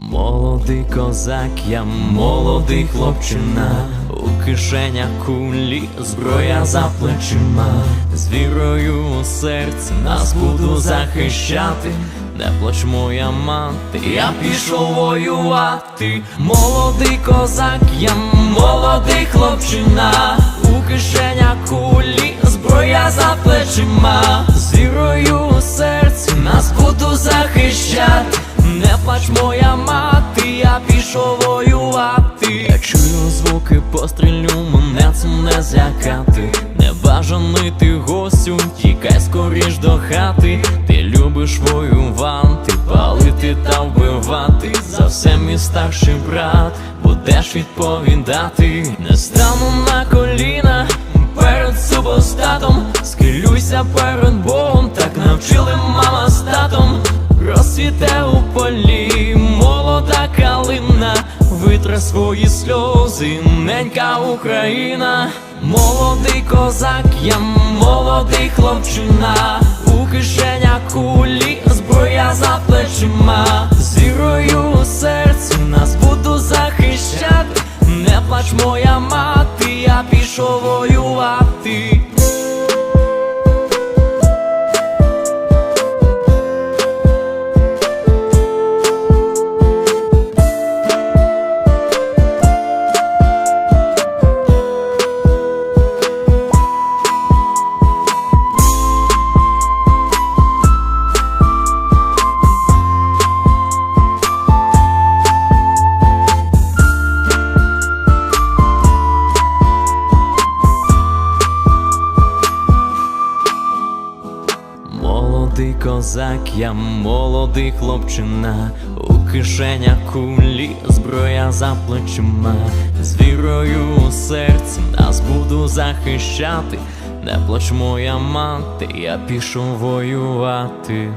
Молодий козак, я молодий хлопчина, у кишенях кулі, зброя за плечима, з вірою у серці нас буду захищати, не плач моя мати, я пішов воювати, молодий козак, я молодий хлопчина, у кишенях кулі, зброя за плечима, з вірою у серці нас буду захищати. Не плач моя мати, я пішов воювати. Я чую звуки пострілю, мене цим не злякати. Небажаний ти гостю, тікай скоріш до хати. Ти любиш воювати, палити та вбивати. За все мій старший брат, будеш відповідати. Не стану на коліна перед супостатом, схилюйся перед Богом, так навчили мама з татом. Розцвіте у полі, молода калина, витре свої сльози, ненька Україна, молодий козак, я молодий хлопчина, у кишенях кулі, зброя за плечима, з Молодий козак, я молодий хлопчина, у кишенях кулі, зброя за плечима, з вірою у серці нас буду захищати, не плач моя мати, я пішу воювати.